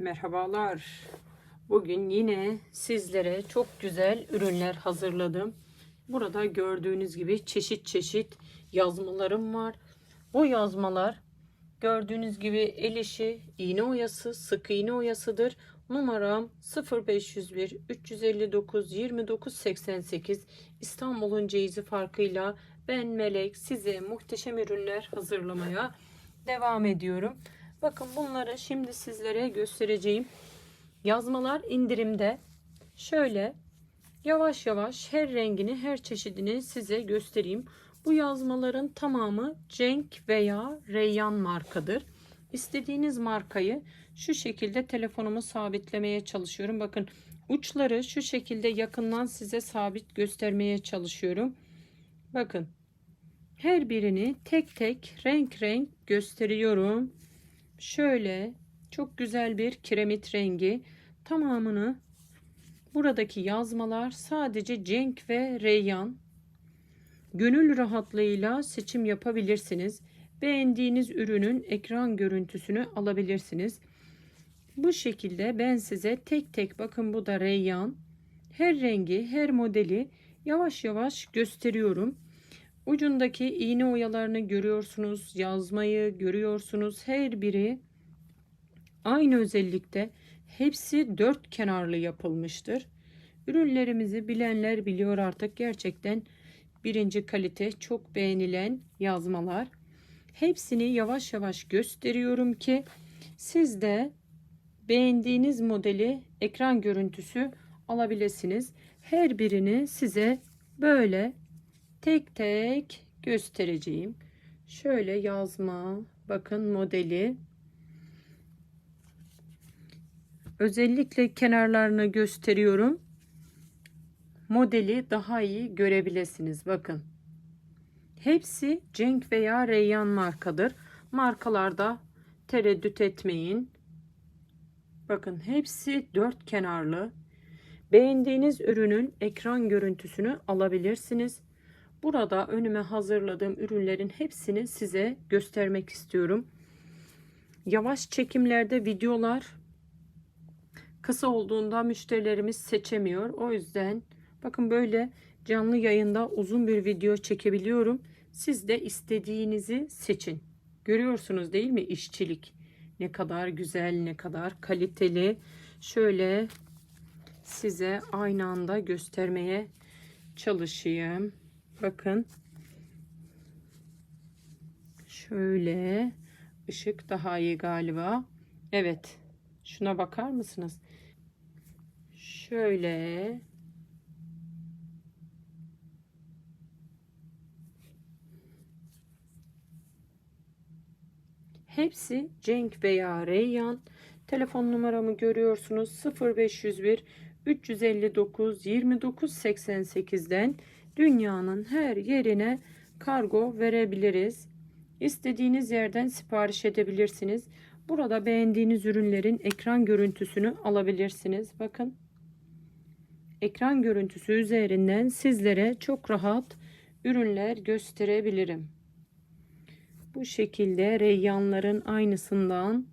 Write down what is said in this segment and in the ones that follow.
Merhabalar. Bugün yine sizlere çok güzel ürünler hazırladım. Burada gördüğünüz gibi çeşit çeşit yazmalarım var. Bu yazmalar gördüğünüz gibi el işi, iğne oyası, sık iğne oyasıdır. Numaram 0501 359 29 88 İstanbul'un ceyizi farkıyla ben Melek size muhteşem ürünler hazırlamaya devam ediyorum. Bakın bunları şimdi sizlere göstereceğim. Yazmalar indirimde. Şöyle yavaş yavaş her rengini, her çeşidini size göstereyim. Bu yazmaların tamamı Cenk veya Reyyan markadır. İstediğiniz markayı şu şekilde telefonumu sabitlemeye çalışıyorum. Bakın uçları şu şekilde yakından size sabit göstermeye çalışıyorum. Bakın her birini tek tek renk renk gösteriyorum. Şöyle çok güzel bir kiremit rengi tamamını buradaki yazmalar sadece Cenk ve Reyyan gönül rahatlığıyla seçim yapabilirsiniz. Beğendiğiniz ürünün ekran görüntüsünü alabilirsiniz. Bu şekilde ben size tek tek bakın bu da Reyyan her rengi her modeli yavaş yavaş gösteriyorum. Ucundaki iğne oyalarını görüyorsunuz. Yazmayı görüyorsunuz. Her biri aynı özellikte. Hepsi dört kenarlı yapılmıştır. Ürünlerimizi bilenler biliyor artık gerçekten birinci kalite çok beğenilen yazmalar. Hepsini yavaş yavaş gösteriyorum ki siz de beğendiğiniz modeli ekran görüntüsü alabilirsiniz. Her birini size böyle tek tek göstereceğim. Şöyle yazma, bakın modeli. Özellikle kenarlarını gösteriyorum. Modeli daha iyi görebilirsiniz. Bakın. Hepsi Cenk veya Reyyan markadır. Markalarda tereddüt etmeyin. Bakın hepsi dört kenarlı. Beğendiğiniz ürünün ekran görüntüsünü alabilirsiniz. Burada önüme hazırladığım ürünlerin hepsini size göstermek istiyorum. Yavaş çekimlerde videolar kısa olduğunda müşterilerimiz seçemiyor. O yüzden bakın böyle canlı yayında uzun bir video çekebiliyorum. Siz de istediğinizi seçin. Görüyorsunuz değil mi işçilik? Ne kadar güzel, ne kadar kaliteli. Şöyle size aynı anda göstermeye çalışayım. Bakın. Şöyle ışık daha iyi galiba. Evet. Şuna bakar mısınız? Şöyle Hepsi Cenk veya Reyyan. Telefon numaramı görüyorsunuz. 0501 359 29 88'den dünyanın her yerine kargo verebiliriz. İstediğiniz yerden sipariş edebilirsiniz. Burada beğendiğiniz ürünlerin ekran görüntüsünü alabilirsiniz. Bakın. Ekran görüntüsü üzerinden sizlere çok rahat ürünler gösterebilirim. Bu şekilde reyyanların aynısından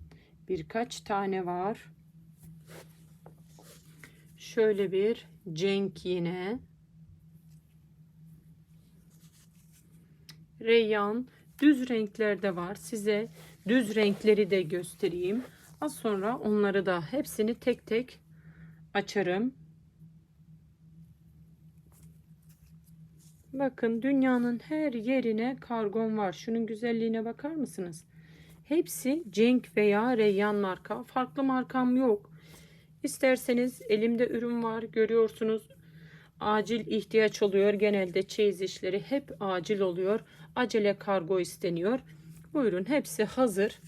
birkaç tane var. Şöyle bir cenk yine. Reyyan düz renklerde var. Size düz renkleri de göstereyim. Az sonra onları da hepsini tek tek açarım. Bakın dünyanın her yerine kargon var. Şunun güzelliğine bakar mısınız? Hepsi Cenk veya Reyyan marka. Farklı markam yok. İsterseniz elimde ürün var görüyorsunuz. Acil ihtiyaç oluyor. Genelde çeyiz işleri hep acil oluyor. Acele kargo isteniyor. Buyurun hepsi hazır.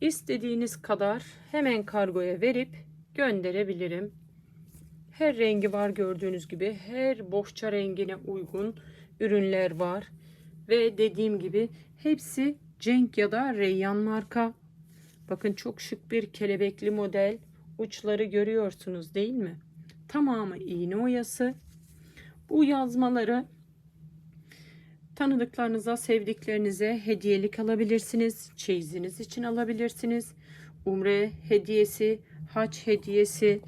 İstediğiniz kadar hemen kargoya verip gönderebilirim. Her rengi var gördüğünüz gibi. Her bohça rengine uygun ürünler var. Ve dediğim gibi hepsi Cenk ya da Reyyan marka. Bakın çok şık bir kelebekli model. Uçları görüyorsunuz değil mi? Tamamı iğne oyası. Bu yazmaları tanıdıklarınıza, sevdiklerinize hediyelik alabilirsiniz. Çeyiziniz için alabilirsiniz. umre hediyesi, haç hediyesi,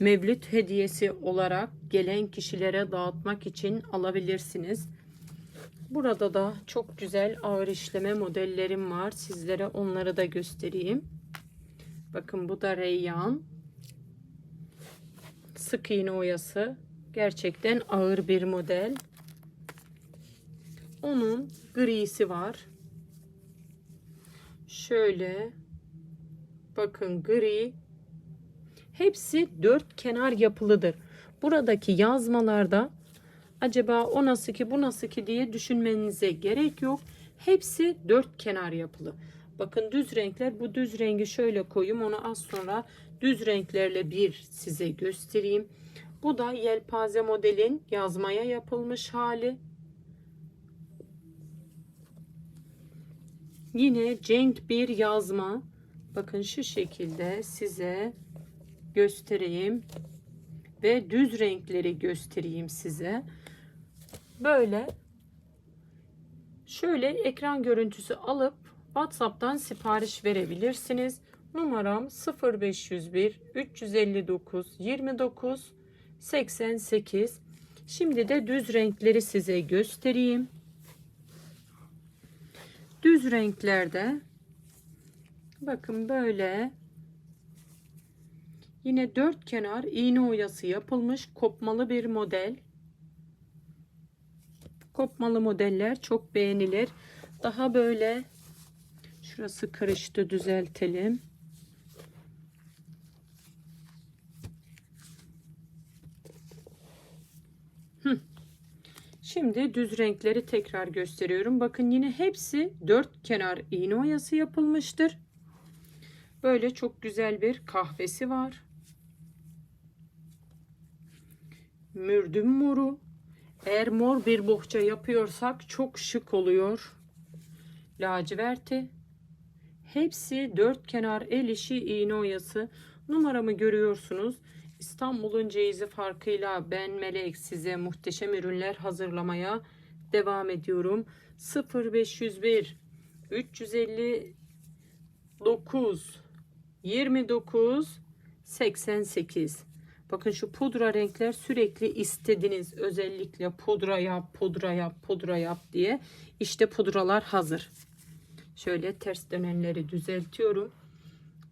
mevlüt hediyesi olarak gelen kişilere dağıtmak için alabilirsiniz. Burada da çok güzel ağır işleme modellerim var. Sizlere onları da göstereyim. Bakın bu da reyyan. Sık iğne oyası. Gerçekten ağır bir model. Onun grisi var. Şöyle bakın gri hepsi dört kenar yapılıdır. Buradaki yazmalarda acaba o nasıl ki bu nasıl ki diye düşünmenize gerek yok. Hepsi dört kenar yapılı. Bakın düz renkler bu düz rengi şöyle koyayım onu az sonra düz renklerle bir size göstereyim. Bu da yelpaze modelin yazmaya yapılmış hali. Yine cenk bir yazma. Bakın şu şekilde size göstereyim ve düz renkleri göstereyim size. Böyle şöyle ekran görüntüsü alıp WhatsApp'tan sipariş verebilirsiniz. Numaram 0501 359 29 88. Şimdi de düz renkleri size göstereyim. Düz renklerde bakın böyle yine dört kenar iğne oyası yapılmış kopmalı bir model. Kopmalı modeller çok beğenilir. Daha böyle şurası karıştı düzeltelim. Şimdi düz renkleri tekrar gösteriyorum. Bakın yine hepsi dört kenar iğne oyası yapılmıştır. Böyle çok güzel bir kahvesi var. Mürdüm moru. Eğer mor bir bohça yapıyorsak çok şık oluyor. Laciverti. Hepsi dört kenar el işi iğne oyası. Numaramı görüyorsunuz. İstanbul'un ceyizi farkıyla ben Melek size muhteşem ürünler hazırlamaya devam ediyorum. 0501 359 29 88 Bakın şu pudra renkler sürekli istediniz. Özellikle pudra yap, pudra yap, pudra yap diye. İşte pudralar hazır. Şöyle ters dönenleri düzeltiyorum.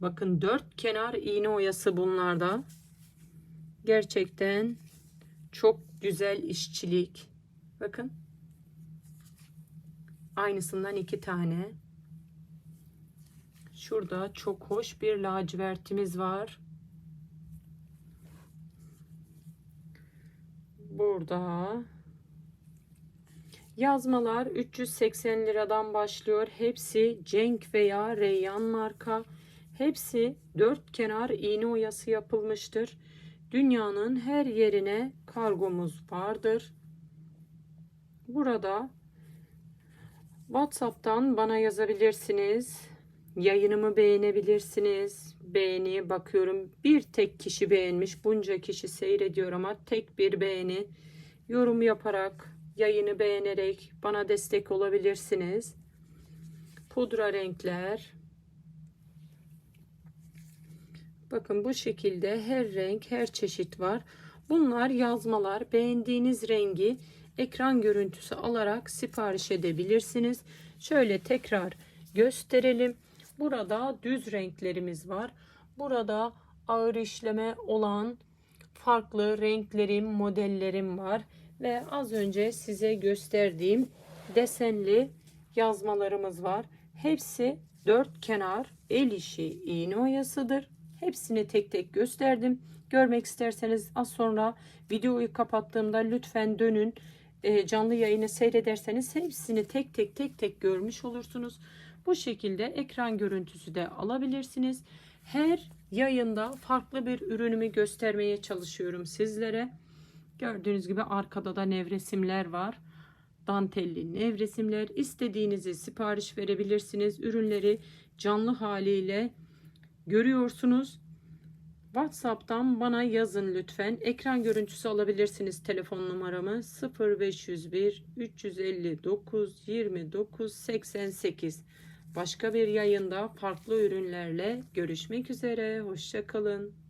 Bakın dört kenar iğne oyası bunlarda. Gerçekten çok güzel işçilik. Bakın. Aynısından iki tane. Şurada çok hoş bir lacivertimiz var. Burada yazmalar 380 liradan başlıyor. Hepsi Cenk veya Reyyan marka. Hepsi dört kenar iğne oyası yapılmıştır. Dünyanın her yerine kargomuz vardır. Burada WhatsApp'tan bana yazabilirsiniz. Yayınımı beğenebilirsiniz. Beğeni bakıyorum. Bir tek kişi beğenmiş. Bunca kişi seyrediyor ama tek bir beğeni. Yorum yaparak, yayını beğenerek bana destek olabilirsiniz. Pudra renkler. Bakın bu şekilde her renk, her çeşit var. Bunlar yazmalar. Beğendiğiniz rengi ekran görüntüsü alarak sipariş edebilirsiniz. Şöyle tekrar gösterelim. Burada düz renklerimiz var. Burada ağır işleme olan farklı renklerim, modellerim var. Ve az önce size gösterdiğim desenli yazmalarımız var. Hepsi dört kenar el işi iğne oyasıdır. Hepsini tek tek gösterdim. Görmek isterseniz az sonra videoyu kapattığımda lütfen dönün. E, canlı yayını seyrederseniz hepsini tek tek tek tek görmüş olursunuz. Bu şekilde ekran görüntüsü de alabilirsiniz. Her yayında farklı bir ürünümü göstermeye çalışıyorum sizlere. Gördüğünüz gibi arkada da nevresimler var. Dantelli nevresimler. İstediğinizi sipariş verebilirsiniz. Ürünleri canlı haliyle görüyorsunuz. WhatsApp'tan bana yazın lütfen. Ekran görüntüsü alabilirsiniz telefon numaramı 0501 359 29 88. Başka bir yayında farklı ürünlerle görüşmek üzere. Hoşçakalın.